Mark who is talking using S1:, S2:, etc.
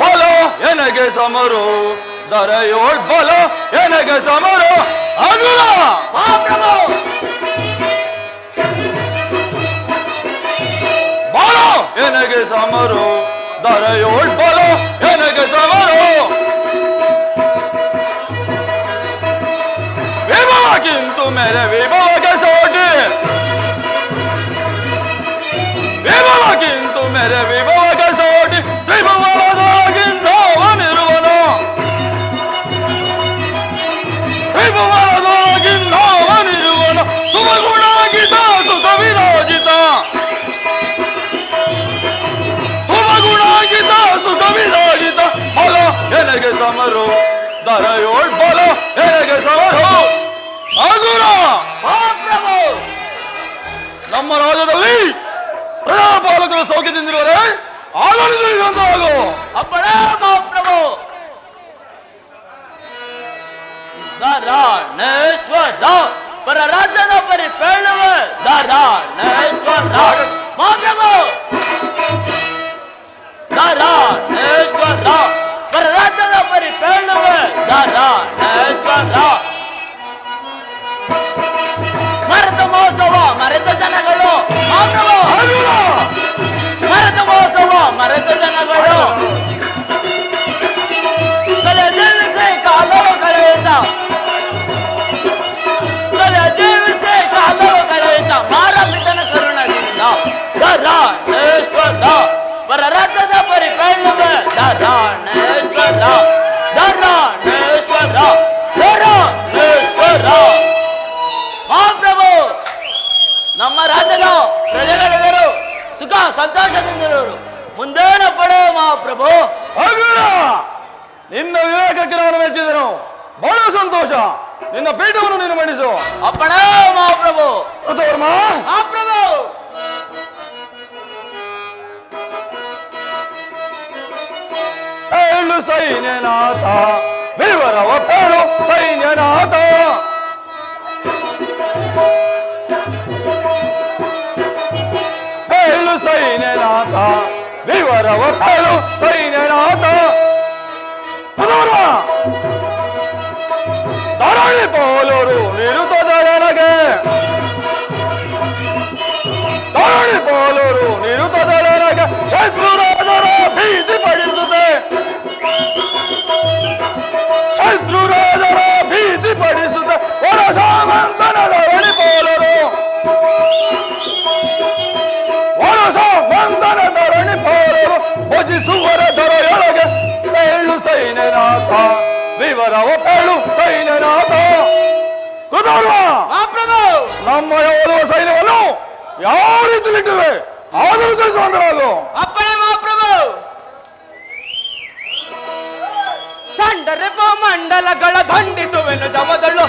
S1: ಬಲೋ ಎನಗೆ ಸಮರು ದರೆಯೋಳ್ ಬಲೋ ಎನಗೆ ಸಮರು ಅನುರ ಬಲೋ ಎನಗೆ ಸಮರು ದರೆಯೋಳ್ ಬಲೋ ಎನಗೆ ಸಮರು ವಿಭವಕ್ಕಿಂತು ಮೇರೆ ವಿಭವಕ್ಕೆ ಸೋಟಿ ವಿಭವಕ್ಕಿಂತು ಮೇರೆ ವಿಭವಕ್ಕೆ ಸೋಟಿ ತ್ರಿಭುವನದೊಳಗಿನ್ನವನಿರುವನು ತ್ರಿಭುವನದೊಳಗಿನ್ನವನಿರುವನು ಸುಮಗುಣಾಗಿತ ಸುತ ವಿರೋಜಿತ ಸುಮಗುಣಾಗಿತ ಸುತ ವಿರೋಜಿತ ಬಲ ಎನಗೆ ಸಮರು. ದರೆಯೋಳ್ ಬಲ ಎನಗೆ ಸಮರು. ನಮ್ಮ ರಾಜ್ಯದಲ್ಲಿ ಪ್ರಜಾಪಾಲಕರು ಸೌಖ್ಯದಿಂದಿರುವರೆ ಆಡಳಿತರಿಗಂತಾಗು
S2: ಅಪ್ಪಣ ಮಹಾಪ್ರಭು. ದಾರ ಪರ ರಾಜ್ಯದ ಪರಿ ಪೇಳುವ ದಾರ ಮಹಾಪ್ರಭು. ದಾರಾಣೇಶ್ವರ ಪರ ರಾಜ್ಯದ ಪರಿ ಪೇಳುವ ದಾರಾಣೇಶ್ವರ ನಮ್ಮ ರಾಜ್ಯದ ಪ್ರಜೆಗಳೆಲ್ಲರೂ ಸುಖ ಸಂತೋಷದಿಂದಿರುವರು ಮುಂದೇನ ಪಡೆ ಹಗುರ!
S1: ಅಗುರ ನಿನ್ನ ವಿವೇಕ ನಾನು ಮೆಚ್ಚಿದನು. ಬಹಳ ಸಂತೋಷ. ನಿನ್ನ ಪೀಠವನ್ನು ನೀನು ಮಂಡಿಸು
S2: ಅಪ್ಪಣ ಮಹಾಪ್ರಭು.
S1: ಋತುವರ್ಮ
S2: ಮಹಾಪ್ರಭು.
S1: ಹೇಳು ಸೈನ್ಯನಾಥ. ವಿವರವ ಹೇಳು ಸೈನ್ಯನಾಥ. ಹೇಳು ಸೈನ್ಯನಾಥ. వివరవరు సైన్యనాథ. పదవరా ధరణి పోలూరు నిరుతదలనగే ధరణి పోలూరు నిరుతదలనగే శత్రురాజర భీతి పడిసుతే శత్రురాజర భీతి పడిసుతే వరసామంత ಪೋಲರು ಭಜಿಸುವರ ದೊರೆಯೊಳಗೆ ಹೇಳು ಸೈನ್ಯನಾಥ ವಿವರವ ಪೇಳು ಸೈನ್ಯನಾಥ ಕುದರ್ವ, ನಮ್ಮ ಓದುವ ಸೈನ್ಯವನ್ನು ಯಾವ ರೀತಿಯಲ್ಲಿಟ್ಟಿವೆ ಆದರೂ ತಿಳಿಸುವಂತರಾಗು
S2: ಅಪ್ಪಣೆ ಮಹಾಪ್ರಭು. ಚಂಡರೆ ಮಂಡಲಗಳ ದಂಡಿಸುವೆನು ಜಮದಳು